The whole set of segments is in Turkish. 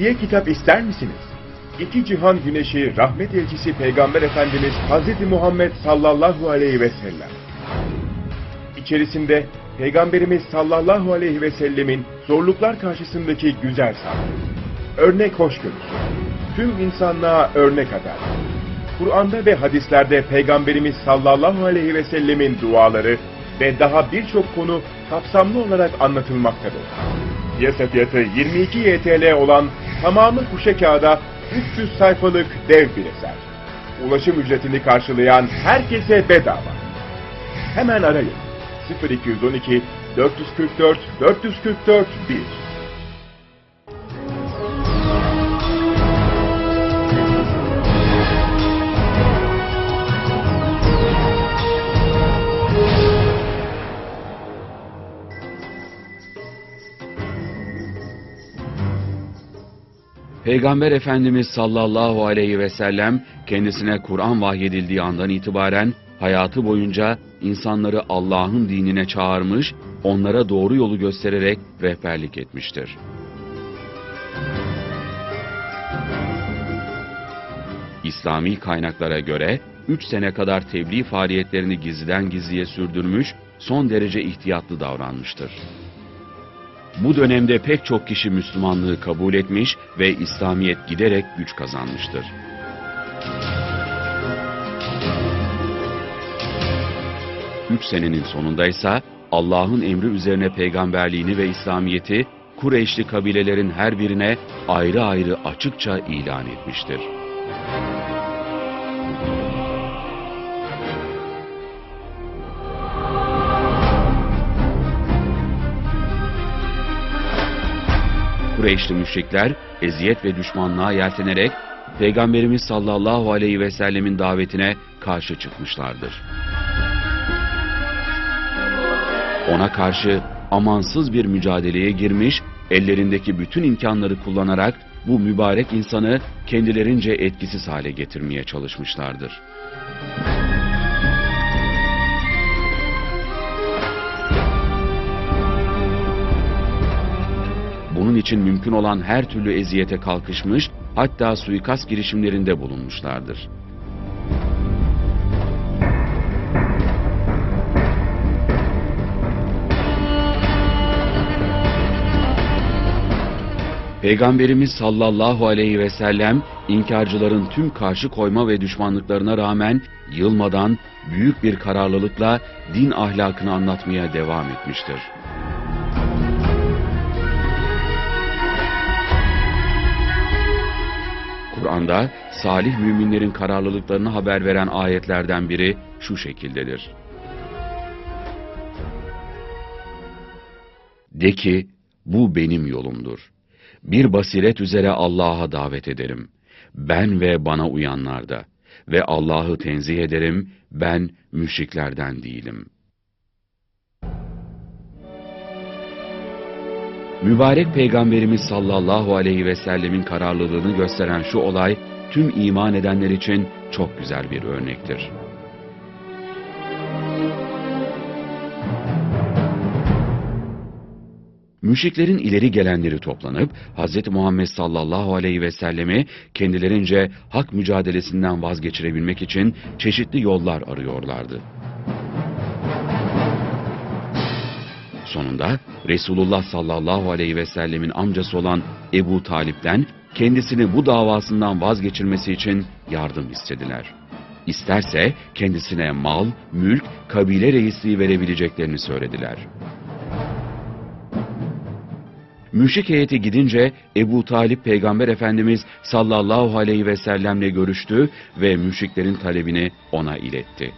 Hediye kitap ister misiniz? İki cihan güneşi, rahmet elçisi Peygamber Efendimiz Hz. Muhammed sallallahu aleyhi ve sellem. İçerisinde Peygamberimiz sallallahu aleyhi ve sellemin zorluklar karşısındaki güzel sabrı, örnek hoşgörüsü, tüm insanlığa örnek eder. Kur'an'da ve hadislerde Peygamberimiz sallallahu aleyhi ve sellemin duaları ve daha birçok konu kapsamlı olarak anlatılmaktadır. Piyasa fiyatı 22 YTL olan tamamı kuşe kağıda 300 sayfalık dev bir eser. Ulaşım ücretini karşılayan herkese bedava. Hemen arayın. 0212 444 444 1 Peygamber Efendimiz sallallahu aleyhi ve sellem kendisine Kur'an vahyedildiği andan itibaren hayatı boyunca insanları Allah'ın dinine çağırmış, onlara doğru yolu göstererek rehberlik etmiştir. İslami kaynaklara göre 3 sene kadar tebliğ faaliyetlerini gizliden gizliye sürdürmüş, son derece ihtiyatlı davranmıştır. Bu dönemde pek çok kişi Müslümanlığı kabul etmiş ve İslamiyet giderek güç kazanmıştır. Üç senenin sonunda ise Allah'ın emri üzerine peygamberliğini ve İslamiyet'i Kureyşli kabilelerin her birine ayrı ayrı açıkça ilan etmiştir. Kureyşli müşrikler eziyet ve düşmanlığa yeltenerek Peygamberimiz sallallahu aleyhi ve sellemin davetine karşı çıkmışlardır. Ona karşı amansız bir mücadeleye girmiş, ellerindeki bütün imkanları kullanarak bu mübarek insanı kendilerince etkisiz hale getirmeye çalışmışlardır. Bunun için mümkün olan her türlü eziyete kalkışmış, hatta suikast girişimlerinde bulunmuşlardır. Peygamberimiz sallallahu aleyhi ve sellem inkarcıların tüm karşı koyma ve düşmanlıklarına rağmen yılmadan büyük bir kararlılıkla din ahlakını anlatmaya devam etmiştir. Kur'an'da salih müminlerin kararlılıklarını haber veren ayetlerden biri şu şekildedir. De ki, bu benim yolumdur. Bir basiret üzere Allah'a davet ederim. Ben ve bana uyanlar da. Ve Allah'ı tenzih ederim, ben müşriklerden değilim. Mübarek Peygamberimiz sallallahu aleyhi ve sellemin kararlılığını gösteren şu olay, tüm iman edenler için çok güzel bir örnektir. Müşriklerin ileri gelenleri toplanıp Hz. Muhammed sallallahu aleyhi ve sellemi kendilerince hak mücadelesinden vazgeçirebilmek için çeşitli yollar arıyorlardı. Sonunda Resulullah sallallahu aleyhi ve sellemin amcası olan Ebu Talip'ten kendisini bu davasından vazgeçirmesi için yardım istediler. İsterse kendisine mal, mülk, kabile reisliği verebileceklerini söylediler. Müşrik heyeti gidince Ebu Talip Peygamber Efendimiz sallallahu aleyhi ve sellemle görüştü ve müşriklerin talebini ona iletti.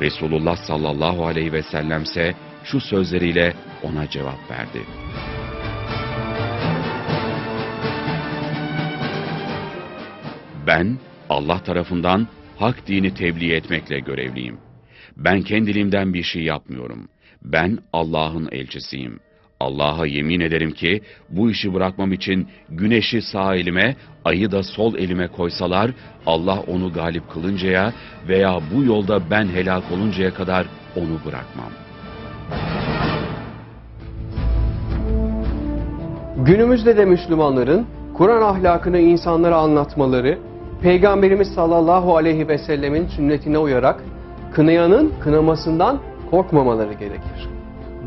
Resulullah sallallahu aleyhi ve sellemse şu sözleriyle ona cevap verdi. Ben Allah tarafından hak dini tebliğ etmekle görevliyim. Ben kendiliğimden bir şey yapmıyorum. Ben Allah'ın elçisiyim. Allah'a yemin ederim ki bu işi bırakmam için güneşi sağ elime, ayı da sol elime koysalar Allah onu galip kılıncaya veya bu yolda ben helak oluncaya kadar onu bırakmam. Günümüzde de Müslümanların Kur'an ahlakını insanlara anlatmaları, Peygamberimiz sallallahu aleyhi ve sellemin sünnetine uyarak kınayanın kınamasından korkmamaları gerekir.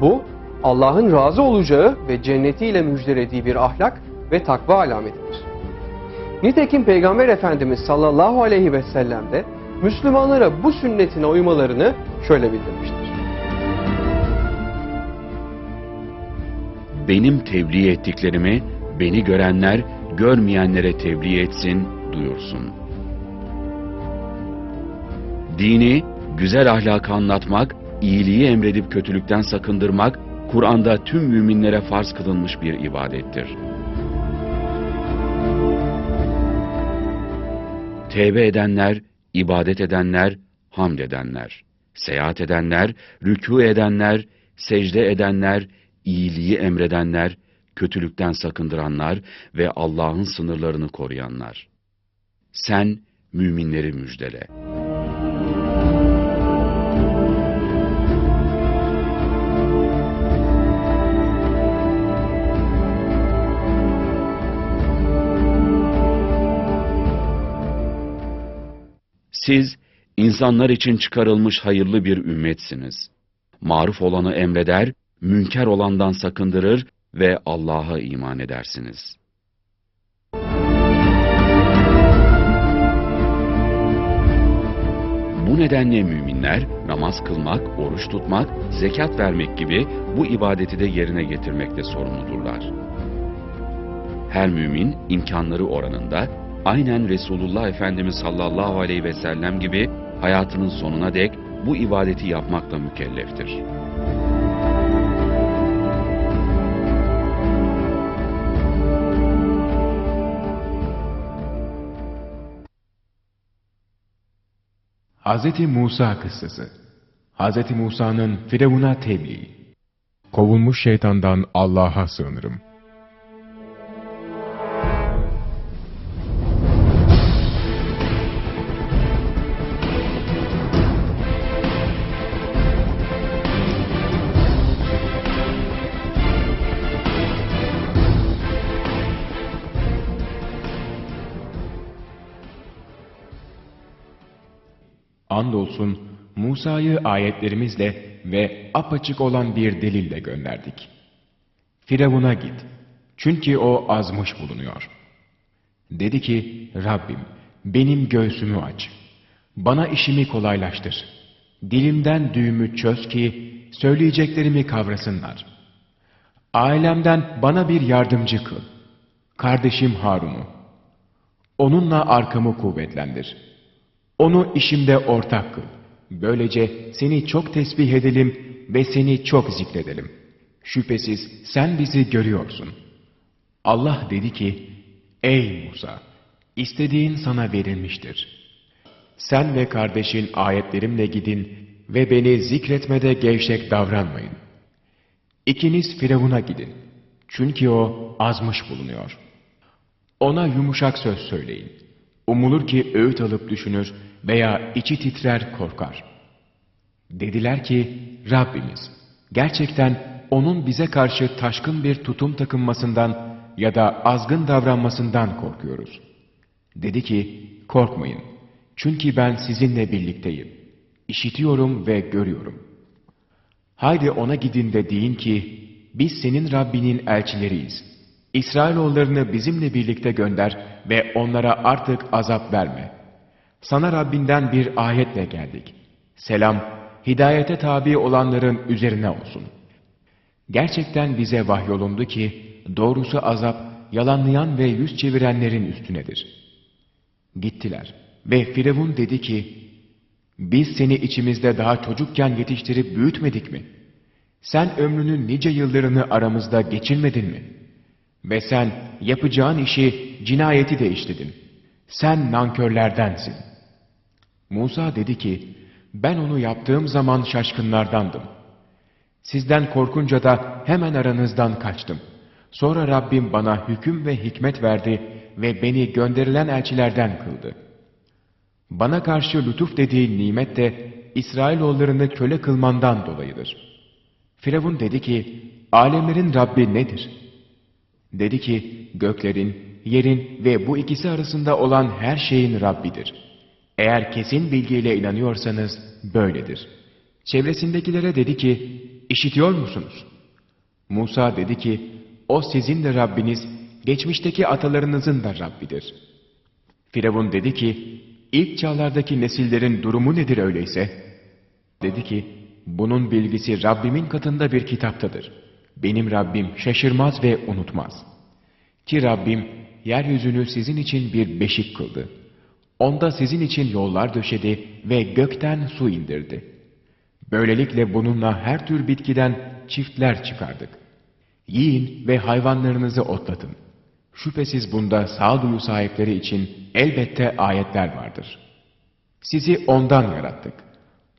Bu Allah'ın razı olacağı ve cennetiyle müjdelediği bir ahlak ve takva alametidir. Nitekim Peygamber Efendimiz sallallahu aleyhi ve sellem de Müslümanlara bu sünnetine uymalarını şöyle bildirmiştir. Benim tebliğ ettiklerimi beni görenler görmeyenlere tebliğ etsin, duyursun. Dini, güzel ahlakı anlatmak, iyiliği emredip kötülükten sakındırmak, Kur'an'da tüm müminlere farz kılınmış bir ibadettir. Tevbe edenler, ibadet edenler, hamd edenler, seyahat edenler, rükû edenler, secde edenler, iyiliği emredenler, kötülükten sakındıranlar ve Allah'ın sınırlarını koruyanlar. Sen müminleri müjdele. Siz insanlar için çıkarılmış hayırlı bir ümmetsiniz. Maruf olanı emreder, münker olandan sakındırır ve Allah'a iman edersiniz. Bu nedenle müminler namaz kılmak, oruç tutmak, zekat vermek gibi bu ibadeti de yerine getirmekte sorumludurlar. Her mümin imkanları oranında aynen Resulullah Efendimiz sallallahu aleyhi ve sellem gibi hayatının sonuna dek bu ibadeti yapmakla mükelleftir. Hz. Musa kıssası Hz. Musa'nın Firavun'a tebliği Kovulmuş şeytandan Allah'a sığınırım. Andolsun Musa'yı ayetlerimizle ve apaçık olan bir delille gönderdik. Firavun'a git. Çünkü o azmış bulunuyor. Dedi ki, Rabbim benim göğsümü aç. Bana işimi kolaylaştır. Dilimden düğümü çöz ki söyleyeceklerimi kavrasınlar. Ailemden bana bir yardımcı kıl. Kardeşim Harun'u. Onunla arkamı kuvvetlendir.'' Onu işimde ortak kıl. Böylece seni çok tesbih edelim ve seni çok zikredelim. Şüphesiz sen bizi görüyorsun. Allah dedi ki, Ey Musa! istediğin sana verilmiştir. Sen ve kardeşin ayetlerimle gidin ve beni zikretmede gevşek davranmayın. İkiniz Firavun'a gidin. Çünkü o azmış bulunuyor. Ona yumuşak söz söyleyin. Umulur ki öğüt alıp düşünür veya içi titrer korkar. Dediler ki, Rabbimiz, gerçekten onun bize karşı taşkın bir tutum takınmasından ya da azgın davranmasından korkuyoruz. Dedi ki, korkmayın. Çünkü ben sizinle birlikteyim. İşitiyorum ve görüyorum. Haydi ona gidin de deyin ki, biz senin Rabbinin elçileriyiz. İsrailoğullarını bizimle birlikte gönder ve onlara artık azap verme. Sana Rabbinden bir ayetle geldik. Selam, hidayete tabi olanların üzerine olsun. Gerçekten bize vahyolundu ki, doğrusu azap, yalanlayan ve yüz çevirenlerin üstünedir. Gittiler ve Firavun dedi ki, biz seni içimizde daha çocukken yetiştirip büyütmedik mi? Sen ömrünün nice yıllarını aramızda geçirmedin mi? Ve sen yapacağın işi, cinayeti de işledin. Sen nankörlerdensin. Musa dedi ki, ben onu yaptığım zaman şaşkınlardandım. Sizden korkunca da hemen aranızdan kaçtım. Sonra Rabbim bana hüküm ve hikmet verdi ve beni gönderilen elçilerden kıldı. Bana karşı lütuf dediği nimet de İsrailoğullarını köle kılmandan dolayıdır. Firavun dedi ki, alemlerin Rabbi nedir? Dedi ki, göklerin, yerin ve bu ikisi arasında olan her şeyin Rabbidir. Eğer kesin bilgiyle inanıyorsanız böyledir. Çevresindekilere dedi ki, işitiyor musunuz? Musa dedi ki, o sizin de Rabbiniz, geçmişteki atalarınızın da Rabbidir. Firavun dedi ki, ilk çağlardaki nesillerin durumu nedir öyleyse? Dedi ki, bunun bilgisi Rabbimin katında bir kitaptadır. Benim Rabbim şaşırmaz ve unutmaz. Ki Rabbim, yeryüzünü sizin için bir beşik kıldı. Onda sizin için yollar döşedi ve gökten su indirdi. Böylelikle bununla her tür bitkiden çiftler çıkardık. Yiyin ve hayvanlarınızı otlatın. Şüphesiz bunda sağduyu sahipleri için elbette ayetler vardır. Sizi ondan yarattık.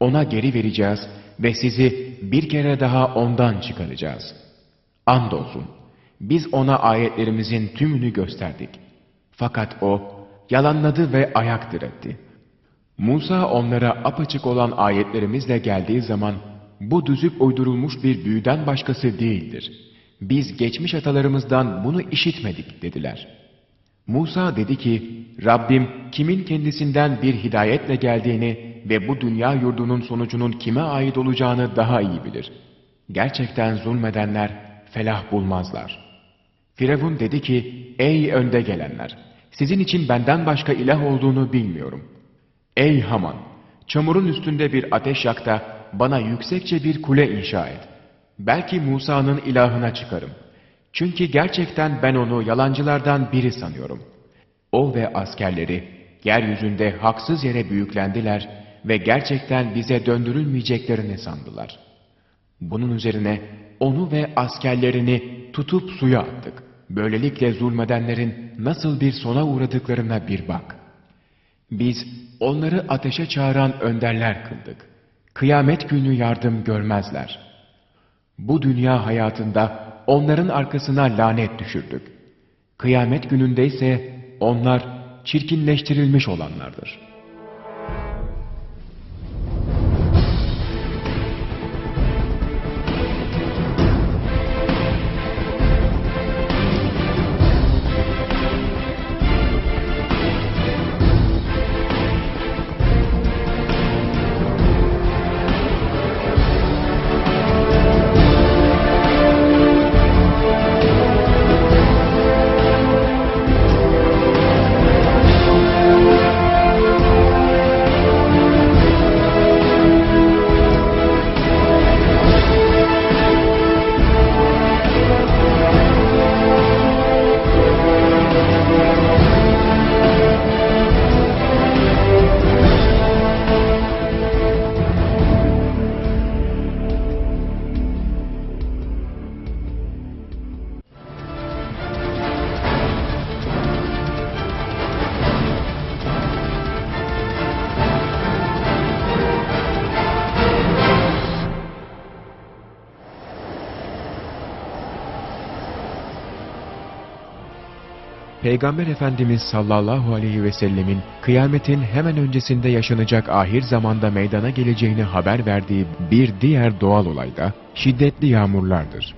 Ona geri vereceğiz ve sizi bir kere daha ondan çıkaracağız. Andolsun, biz ona ayetlerimizin tümünü gösterdik. Fakat o, yalanladı ve ayak diretti. Musa onlara apaçık olan ayetlerimizle geldiği zaman, bu düzüp uydurulmuş bir büyüden başkası değildir. Biz geçmiş atalarımızdan bunu işitmedik dediler. Musa dedi ki, Rabbim kimin kendisinden bir hidayetle geldiğini ve bu dünya yurdunun sonucunun kime ait olacağını daha iyi bilir. Gerçekten zulmedenler felah bulmazlar. Firavun dedi ki, ey önde gelenler, sizin için benden başka ilah olduğunu bilmiyorum. Ey Haman, çamurun üstünde bir ateş yak da bana yüksekçe bir kule inşa et. Belki Musa'nın ilahına çıkarım. Çünkü gerçekten ben onu yalancılardan biri sanıyorum. O ve askerleri yeryüzünde haksız yere büyüklendiler ve gerçekten bize döndürülmeyeceklerini sandılar. Bunun üzerine onu ve askerlerini tutup suya attık. Böylelikle zulmedenlerin nasıl bir sona uğradıklarına bir bak. Biz onları ateşe çağıran önderler kıldık. Kıyamet günü yardım görmezler. Bu dünya hayatında onların arkasına lanet düşürdük. Kıyamet gününde ise onlar çirkinleştirilmiş olanlardır. Peygamber Efendimiz sallallahu aleyhi ve sellemin kıyametin hemen öncesinde yaşanacak ahir zamanda meydana geleceğini haber verdiği bir diğer doğal olay da şiddetli yağmurlardır.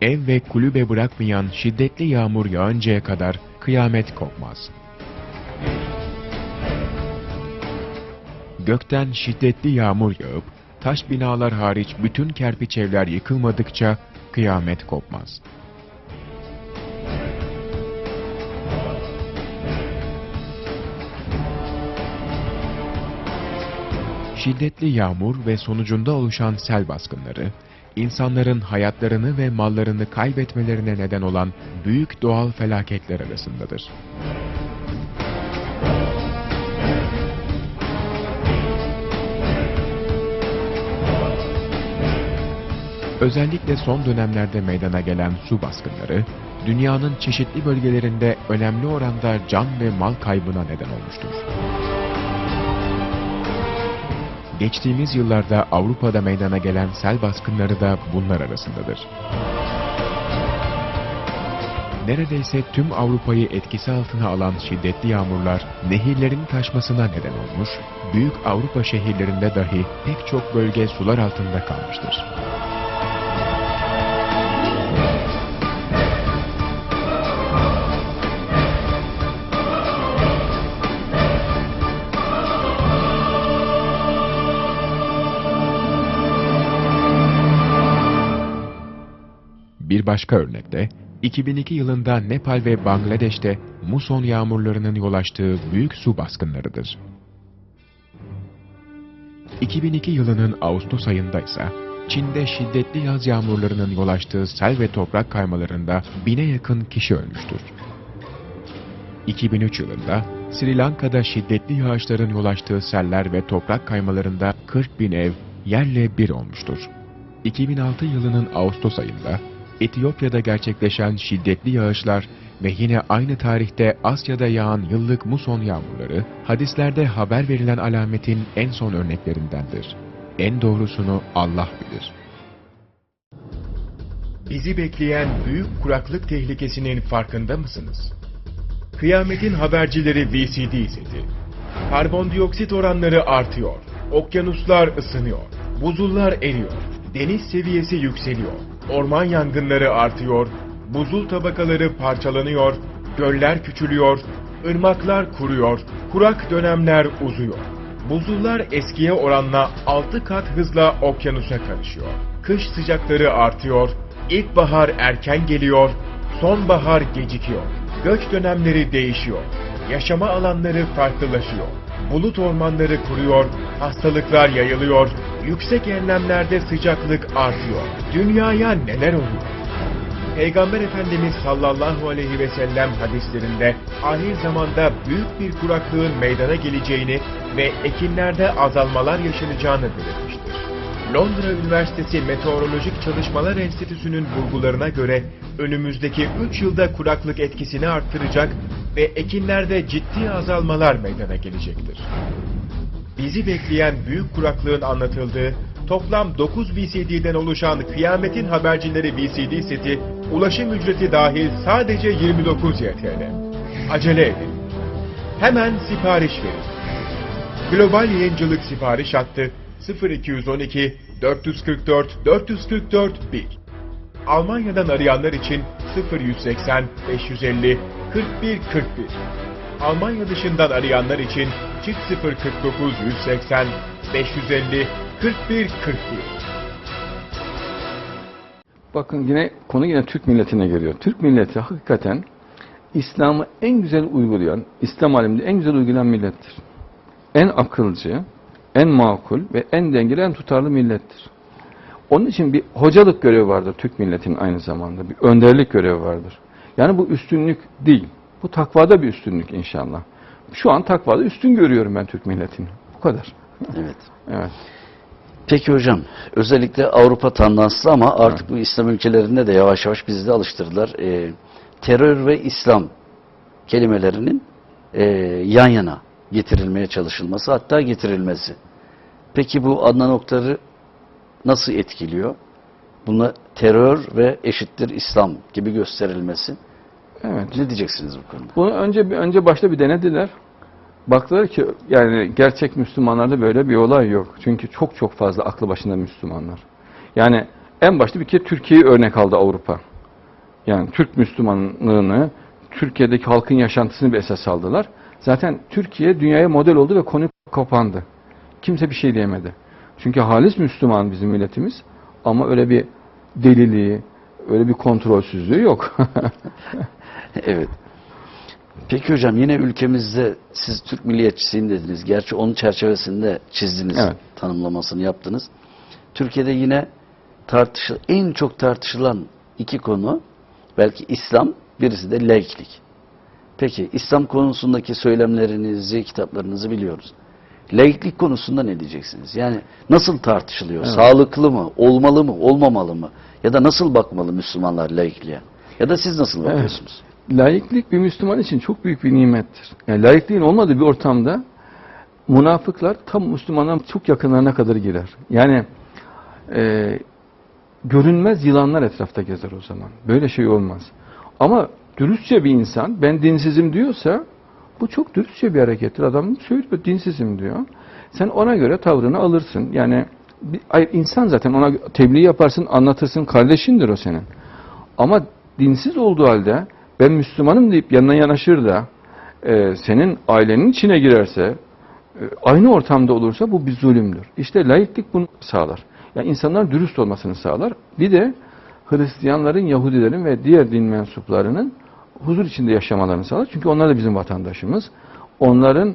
Ev ve kulübe bırakmayan şiddetli yağmur yağıncaya kadar kıyamet kopmaz. Gökten şiddetli yağmur yağıp, taş binalar hariç bütün kerpiç evler yıkılmadıkça kıyamet kopmaz. Şiddetli yağmur ve sonucunda oluşan sel baskınları, insanların hayatlarını ve mallarını kaybetmelerine neden olan büyük doğal felaketler arasındadır. Özellikle son dönemlerde meydana gelen su baskınları, dünyanın çeşitli bölgelerinde önemli oranda can ve mal kaybına neden olmuştur. Geçtiğimiz yıllarda Avrupa'da meydana gelen sel baskınları da bunlar arasındadır. neredeyse tüm Avrupa'yı etkisi altına alan şiddetli yağmurlar nehirlerin taşmasına neden olmuş, büyük Avrupa şehirlerinde dahi pek çok bölge sular altında kalmıştır. Başka örnekte 2002 yılında Nepal ve Bangladeş'te muson yağmurlarının yol açtığı büyük su baskınlarıdır. 2002 yılının Ağustos ayında ise Çin'de şiddetli yaz yağmurlarının yol açtığı sel ve toprak kaymalarında bine yakın kişi ölmüştür. 2003 yılında Sri Lanka'da şiddetli yağışların yol açtığı seller ve toprak kaymalarında 40 bin ev yerle bir olmuştur. 2006 yılının Ağustos ayında Etiyopya'da gerçekleşen şiddetli yağışlar ve yine aynı tarihte Asya'da yağan yıllık muson yağmurları, hadislerde haber verilen alametin en son örneklerindendir. En doğrusunu Allah bilir. Bizi bekleyen büyük kuraklık tehlikesinin farkında mısınız? Kıyametin habercileri VCD seti. Karbondioksit oranları artıyor. Okyanuslar ısınıyor. Buzullar eriyor. Deniz seviyesi yükseliyor. Orman yangınları artıyor. Buzul tabakaları parçalanıyor. Göller küçülüyor. ırmaklar kuruyor. Kurak dönemler uzuyor. Buzullar eskiye oranla 6 kat hızla okyanusa karışıyor. Kış sıcakları artıyor. İlkbahar erken geliyor. Sonbahar gecikiyor. Göç dönemleri değişiyor. Yaşama alanları farklılaşıyor. Bulut ormanları kuruyor, hastalıklar yayılıyor, yüksek enlemlerde sıcaklık artıyor. Dünyaya neler oluyor? Peygamber Efendimiz sallallahu aleyhi ve sellem hadislerinde ahir zamanda büyük bir kuraklığın meydana geleceğini ve ekinlerde azalmalar yaşanacağını belirtmiştir. Londra Üniversitesi Meteorolojik Çalışmalar Enstitüsü'nün bulgularına göre önümüzdeki 3 yılda kuraklık etkisini arttıracak ve ekinlerde ciddi azalmalar meydana gelecektir. Bizi bekleyen büyük kuraklığın anlatıldığı toplam 9 VCD'den oluşan Kıyametin Habercileri VCD seti ulaşım ücreti dahil sadece 29 YTL. Acele edin. Hemen sipariş verin. Global Yayıncılık Sipariş Hattı 0212 444 444 1 Almanya'dan arayanlar için 0180 550 41 41 Almanya dışından arayanlar için çift 049 180 550 41 41 Bakın yine konu yine Türk milletine geliyor. Türk milleti hakikaten İslam'ı en güzel uygulayan, İslam aleminde en güzel uygulayan millettir. En akılcı, en makul ve en dengeli, en tutarlı millettir. Onun için bir hocalık görevi vardır Türk milletinin aynı zamanda. Bir önderlik görevi vardır. Yani bu üstünlük değil. Bu takvada bir üstünlük inşallah. Şu an takvada üstün görüyorum ben Türk milletini. Bu kadar. Evet. Evet. Peki hocam, özellikle Avrupa tandanslı ama artık bu İslam ülkelerinde de yavaş yavaş bizi de alıştırdılar. Ee, terör ve İslam kelimelerinin e, yan yana getirilmeye çalışılması, hatta getirilmesi. Peki bu Adnan Oktar'ı nasıl etkiliyor? Buna terör ve eşittir İslam gibi gösterilmesi. Evet. Ne diyeceksiniz bu konuda? Bunu önce önce başta bir denediler. Baktılar ki yani gerçek Müslümanlarda böyle bir olay yok. Çünkü çok çok fazla aklı başında Müslümanlar. Yani en başta bir kere Türkiye'yi örnek aldı Avrupa. Yani Türk Müslümanlığını, Türkiye'deki halkın yaşantısını bir esas aldılar. Zaten Türkiye dünyaya model oldu ve konu kapandı. Kimse bir şey diyemedi. Çünkü halis Müslüman bizim milletimiz ama öyle bir deliliği, öyle bir kontrolsüzlüğü yok. Evet. Peki hocam yine ülkemizde siz Türk milliyetçisiyim dediniz. Gerçi onun çerçevesinde çizdiniz, Evet. tanımlamasını yaptınız. Türkiye'de yine tartışıl en çok tartışılan iki konu belki İslam, birisi de laiklik. Peki İslam konusundaki söylemlerinizi, kitaplarınızı biliyoruz. Laiklik konusunda ne diyeceksiniz? Yani nasıl tartışılıyor? Sağlıklı mı? Olmalı mı? Olmamalı mı? Ya da nasıl bakmalı Müslümanlar laikliğe? Ya da siz nasıl bakıyorsunuz? Laiklik bir Müslüman için çok büyük bir nimettir. Yani laikliğin olmadığı bir ortamda münafıklar tam Müslümanların çok yakınlarına kadar girer. Yani e, görünmez yılanlar etrafta gezer o zaman. Böyle şey olmaz. Ama dürüstçe bir insan ben dinsizim diyorsa bu çok dürüstçe bir harekettir. Adam söylüyor dinsizim diyor. Sen ona göre tavrını alırsın. Yani bir, insan zaten ona tebliğ yaparsın, anlatırsın. Kardeşindir o senin. Ama dinsiz olduğu halde ben Müslümanım deyip yanına yanaşır da e, senin ailenin içine girerse e, aynı ortamda olursa bu bir zulümdür. İşte laiklik bunu sağlar. Yani insanlar dürüst olmasını sağlar. Bir de Hristiyanların, Yahudilerin ve diğer din mensuplarının huzur içinde yaşamalarını sağlar. Çünkü onlar da bizim vatandaşımız. Onların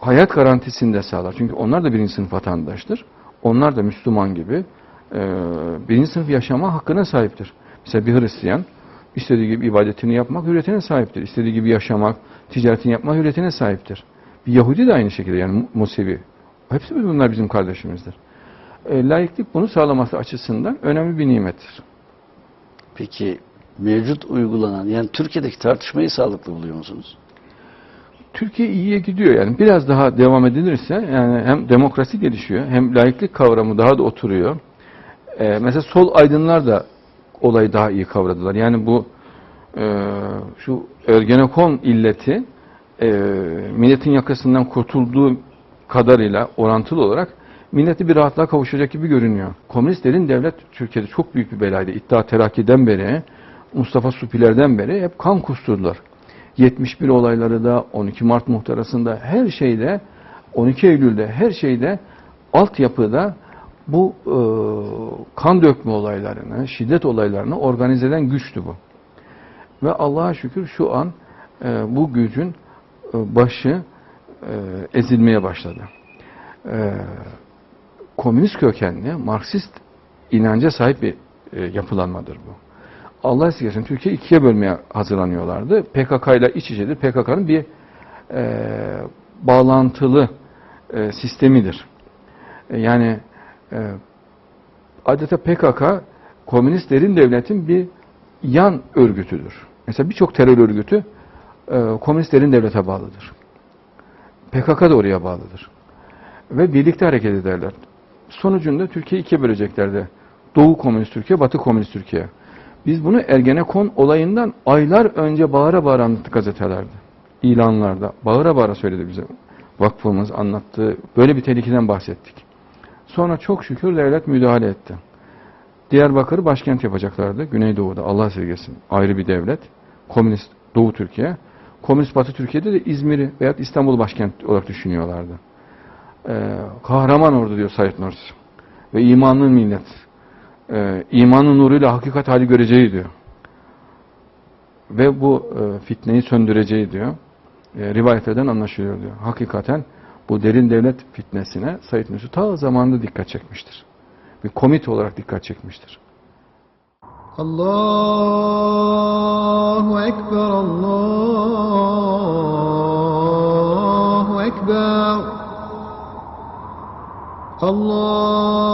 hayat garantisini de sağlar. Çünkü onlar da birinci sınıf vatandaştır. Onlar da Müslüman gibi e, birinci sınıf yaşama hakkına sahiptir. Mesela bir Hristiyan istediği gibi ibadetini yapmak hürriyetine sahiptir. İstediği gibi yaşamak, ticaretini yapmak hürriyetine sahiptir. Bir Yahudi de aynı şekilde yani Musevi. Hepsi bunlar bizim kardeşimizdir. E, laiklik bunu sağlaması açısından önemli bir nimettir. Peki mevcut uygulanan yani Türkiye'deki tartışmayı sağlıklı buluyor musunuz? Türkiye iyiye gidiyor yani biraz daha devam edilirse yani hem demokrasi gelişiyor hem laiklik kavramı daha da oturuyor. Ee, mesela sol aydınlar da olayı daha iyi kavradılar. Yani bu e, şu Ergenekon illeti e, milletin yakasından kurtulduğu kadarıyla orantılı olarak milleti bir rahatlığa kavuşacak gibi görünüyor. Komünistlerin devlet Türkiye'de çok büyük bir belaydı. İddia Terakki'den beri, Mustafa Supiler'den beri hep kan kusturdular. 71 olayları da 12 Mart muhtarasında her şeyde 12 Eylül'de her şeyde altyapıda bu e, kan dökme olaylarını, şiddet olaylarını organize eden güçtü bu. Ve Allah'a şükür şu an e, bu gücün e, başı e, ezilmeye başladı. E, komünist kökenli, Marksist inanca sahip bir e, yapılanmadır bu. Allah esirgesin Türkiye ikiye bölmeye hazırlanıyorlardı. PKK ile iç içedir. PKK'nın bir e, bağlantılı e, sistemidir. E, yani adeta PKK komünistlerin devletin bir yan örgütüdür. Mesela birçok terör örgütü e, komünistlerin devlete bağlıdır. PKK da oraya bağlıdır. Ve birlikte hareket ederler. Sonucunda Türkiye'yi ikiye böleceklerdi. Doğu Komünist Türkiye, Batı Komünist Türkiye. Biz bunu Ergenekon olayından aylar önce bağıra bağıra anlattık gazetelerde, ilanlarda. Bağıra bağıra söyledi bize. Vakfımız anlattı. Böyle bir tehlikeden bahsettik. Sonra çok şükür devlet müdahale etti. Diyarbakır'ı başkent yapacaklardı. Güneydoğu'da Allah sevgesin. Ayrı bir devlet. Komünist Doğu Türkiye. Komünist Batı Türkiye'de de İzmir'i veya İstanbul başkent olarak düşünüyorlardı. Ee, kahraman ordu diyor Said Nursi. Ve imanlı millet e, imanın nuruyla hakikat hali göreceği diyor. Ve bu e, fitneyi söndüreceği diyor. E, rivayetlerden anlaşılıyor diyor. Hakikaten bu derin devlet fitnesine Said Nursi ta zamanında dikkat çekmiştir. Bir komite olarak dikkat çekmiştir. Allahu Ekber, Allahu Ekber. Allahu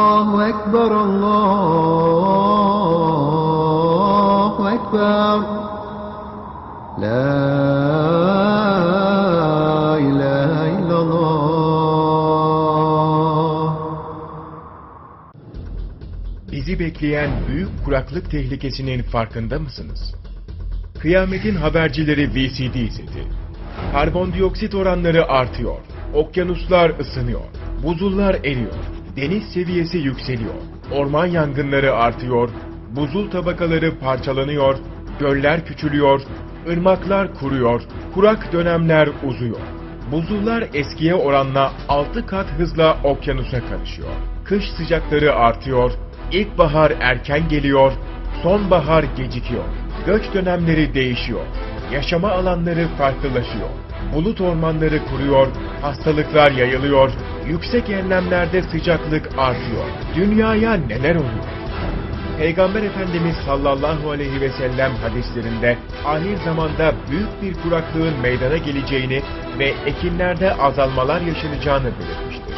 Allahu Ekber, Allahu Ekber. La ilahe illallah. Bizi bekleyen büyük kuraklık tehlikesinin farkında mısınız? Kıyametin habercileri VCD izledi. Karbondioksit oranları artıyor. Okyanuslar ısınıyor. Buzullar eriyor deniz seviyesi yükseliyor, orman yangınları artıyor, buzul tabakaları parçalanıyor, göller küçülüyor, ırmaklar kuruyor, kurak dönemler uzuyor. Buzullar eskiye oranla 6 kat hızla okyanusa karışıyor. Kış sıcakları artıyor, ilkbahar erken geliyor, sonbahar gecikiyor. Göç dönemleri değişiyor. Yaşama alanları farklılaşıyor. Bulut ormanları kuruyor, hastalıklar yayılıyor, yüksek enlemlerde sıcaklık artıyor. Dünyaya neler oluyor? Peygamber Efendimiz sallallahu aleyhi ve sellem hadislerinde ahir zamanda büyük bir kuraklığın meydana geleceğini ve ekinlerde azalmalar yaşanacağını belirtmiştir.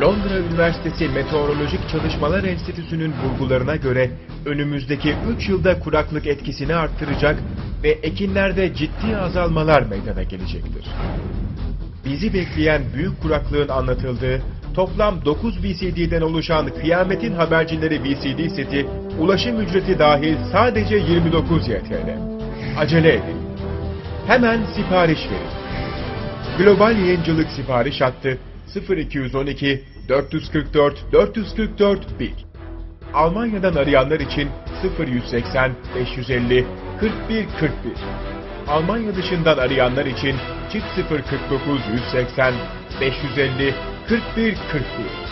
Londra Üniversitesi Meteorolojik Çalışmalar Enstitüsü'nün bulgularına göre önümüzdeki 3 yılda kuraklık etkisini arttıracak ve ekinlerde ciddi azalmalar meydana gelecektir. Bizi bekleyen büyük kuraklığın anlatıldığı toplam 9 VCD'den oluşan Kıyametin Habercileri VCD seti ulaşım ücreti dahil sadece 29 YTL. Acele edin. Hemen sipariş verin. Global Yayıncılık Sipariş Hattı 0212 444 444 1 Almanya'dan arayanlar için 0180 550 41 41 Almanya dışından arayanlar için çift 049 180 550 41 41